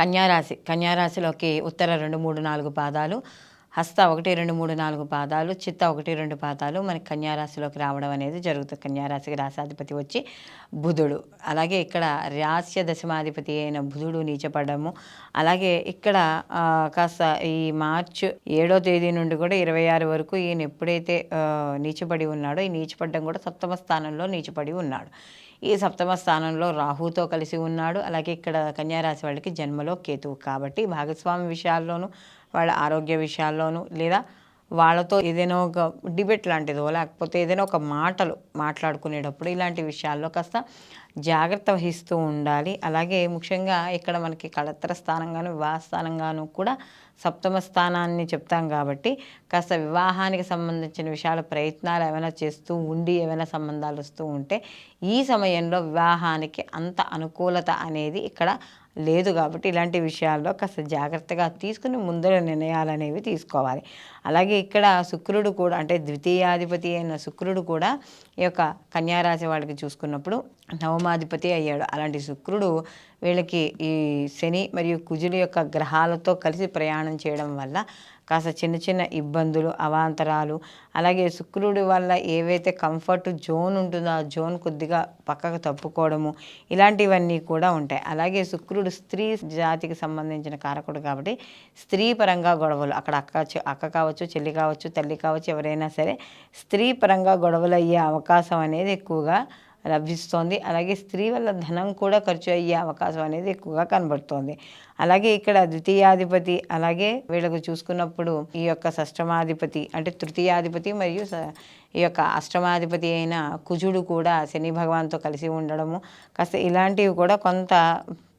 కన్యారాశి కన్యారాశిలోకి ఉత్తర రెండు మూడు నాలుగు పాదాలు హస్త ఒకటి రెండు మూడు నాలుగు పాదాలు చిత్త ఒకటి రెండు పాదాలు మనకి కన్యారాశిలోకి రావడం అనేది జరుగుతుంది కన్యారాశికి రాశాధిపతి వచ్చి బుధుడు. అలాగే ఇక్కడ రాస్య దశమాధిపతి అయిన బుధుడు నీచపడము. అలాగే ఇక్కడ కాస్త ఈ మార్చ్ ఏడో తేదీ నుండి కూడా ఇరవై ఆరు వరకు ఈయన ఎప్పుడైతే నీచపడి ఉన్నాడో ఈ నీచపడ్డం కూడా సప్తమ స్థానంలో నీచపడి ఉన్నాడు. ఈ సప్తమ స్థానంలో రాహుతో కలిసి ఉన్నాడు. అలాగే ఇక్కడ కన్యారాశి వాళ్ళకి జన్మలో కేతువు. కాబట్టి భాగస్వామి విషయాల్లోనూ వాళ్ళ ఆరోగ్య విషయాల్లోనూ లేదా వాళ్ళతో ఏదైనా ఒక డిబేట్ లాంటిదో లేకపోతే ఏదైనా ఒక మాటలు మాట్లాడుకునేటప్పుడు ఇలాంటి విషయాల్లో కాస్త జాగ్రత్త వహిస్తూ ఉండాలి. అలాగే ముఖ్యంగా ఇక్కడ మనకి కళత్ర స్థానంగాను వివాహ స్థానంగాను కూడా సప్తమ స్థానాన్ని చెప్తాం కాబట్టి కాస్త వివాహానికి సంబంధించిన విషయాల ప్రయత్నాలు ఏమైనా చేస్తూ ఉండి ఏమైనా సంబంధాలు వస్తూ ఉంటే ఈ సమయంలో వివాహానికి అంత అనుకూలత అనేది ఇక్కడ లేదు కాబట్టి ఇలాంటి విషయాల్లో కాస్త జాగ్రత్తగా తీసుకుని ముందర నిర్ణయాలు అనేవి తీసుకోవాలి. అలాగే ఇక్కడ శుక్రుడు కూడా అంటే ద్వితీయాధిపతి అయిన శుక్రుడు కూడా ఈ యొక్క కన్యారాశి వాళ్ళకి చూసుకున్నప్పుడు నవమాధిపతి అయ్యాడు. అలాంటి శుక్రుడు వీళ్ళకి ఈ శని మరియు కుజుల యొక్క గ్రహాలతో కలిసి ప్రయాణం చేయడం వల్ల కాస్త చిన్న చిన్న ఇబ్బందులు అవాంతరాలు అలాగే శుక్రుడి వల్ల ఏవైతే కంఫర్ట్ జోన్ ఉంటుందో ఆ జోన్ కొద్దిగా పక్కకు తప్పుకోవడము ఇలాంటివన్నీ కూడా ఉంటాయి. అలాగే శుక్రుడు స్త్రీ జాతికి సంబంధించిన కారకుడు కాబట్టి స్త్రీ పరంగా గొడవలు అక్కడ అక్క చె- అక్క కావచ్చు చెల్లి కావచ్చు తల్లి కావచ్చు ఎవరైనా సరే స్త్రీ పరంగా గొడవలు అయ్యే అవకాశం అనేది ఎక్కువగా లభిస్తోంది. అలాగే స్త్రీ వల్ల ధనం కూడా ఖర్చు అయ్యే అవకాశం అనేది ఎక్కువగా కనబడుతోంది. అలాగే ఇక్కడ ద్వితీయాధిపతి అలాగే వీళ్ళకు చూసుకున్నప్పుడు ఈ యొక్క షష్టమాధిపతి అంటే తృతీయాధిపతి మరియు ఈ యొక్క అష్టమాధిపతి అయిన కుజుడు కూడా శని భగవాన్తో కలిసి ఉండడము. కాస్త ఇలాంటివి కూడా కొంత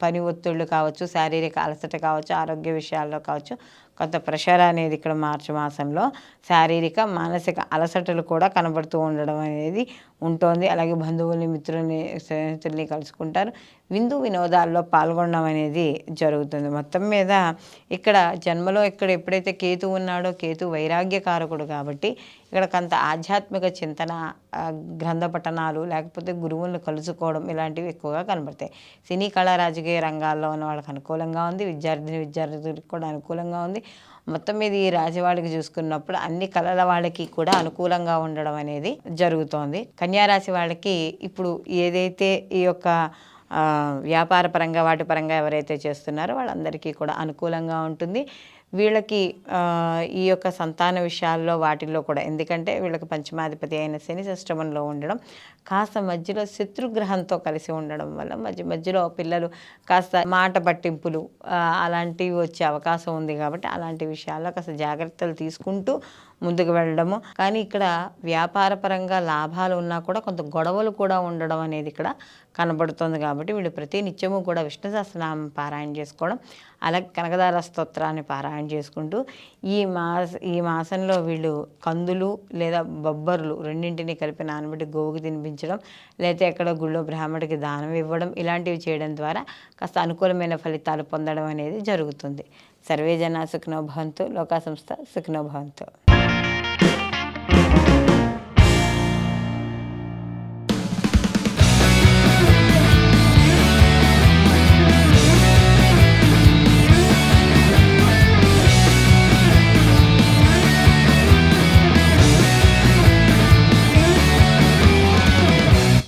పని ఒత్తిళ్ళు కావచ్చు శారీరక అలసట కావచ్చు ఆరోగ్య విషయాల్లో కావచ్చు కొంత ప్రెషర్ అనేది ఇక్కడ మార్చి మాసంలో శారీరక మానసిక అలసటలు కూడా కనబడుతూ ఉండడం అనేది ఉంటుంది. అలాగే బంధువుల్ని మిత్రుల్ని స్నేహితుల్ని కలుసుకుంటారు. విందు వినోదాల్లో పాల్గొనడం అనేది జరుగుతుంది. మొత్తం మీద ఇక్కడ జన్మలో ఇక్కడ ఎప్పుడైతే కేతు ఉన్నాడో కేతు వైరాగ్యకారకుడు కాబట్టి ఇక్కడ కొంత ఆధ్యాత్మిక చింతన గ్రంథ పఠనాలు లేకపోతే గురువులను కలుసుకోవడం ఇలాంటివి ఎక్కువగా కనబడతాయి. సినీ కళా రాజకీయ రంగాల్లో ఉన్న వాళ్ళకి అనుకూలంగా ఉంది విద్యార్థిని విద్యార్థులకు కూడా అనుకూలంగా ఉంది. మొత్తం మీద ఈ రాశి చూసుకున్నప్పుడు అన్ని కళల వాళ్ళకి కూడా అనుకూలంగా ఉండడం అనేది జరుగుతోంది. కన్యా రాశి వాళ్ళకి ఇప్పుడు ఏదైతే ఈ యొక్క వ్యాపార పరంగా వాటి పరంగా ఎవరైతే చేస్తున్నారో వాళ్ళందరికీ కూడా అనుకూలంగా ఉంటుంది. వీళ్ళకి ఈ యొక్క సంతాన విషయాల్లో వాటిల్లో కూడా ఎందుకంటే వీళ్ళకి పంచమాధిపతి అయిన శని సష్టమంలో ఉండడం కాస్త మధ్యలో శత్రుగ్రహంతో కలిసి ఉండడం వల్ల మధ్య మధ్యలో పిల్లలు కాస్త మాట పట్టింపులు అలాంటివి వచ్చే అవకాశం ఉంది కాబట్టి అలాంటి విషయాల్లో కాస్త జాగ్రత్తలు తీసుకుంటూ ముందుకు వెళ్ళడము. కానీ ఇక్కడ వ్యాపారపరంగా లాభాలు ఉన్నా కూడా కొంత గొడవలు కూడా ఉండడం అనేది ఇక్కడ కనబడుతుంది కాబట్టి వీళ్ళు ప్రతి నిత్యము కూడా విష్ణు సహస్రనామం పారాయణ చేసుకోవడం అలాగే కనకదార స్తోత్రాన్ని పారాయణ చేసుకుంటూ ఈ మాస ఈ మాసంలో వీళ్ళు కందులు లేదా బొబ్బర్లు రెండింటిని కలిపి నానబెట్టి గోవుకి తినిపించడం లేకపోతే ఎక్కడ గుళ్ళో బ్రాహ్మడికి దానం ఇవ్వడం ఇలాంటివి చేయడం ద్వారా కాస్త అనుకూలమైన ఫలితాలు పొందడం అనేది జరుగుతుంది. సర్వే జన సుఖనోభవంతో లోకా సంస్థ సుఖనోభవంతో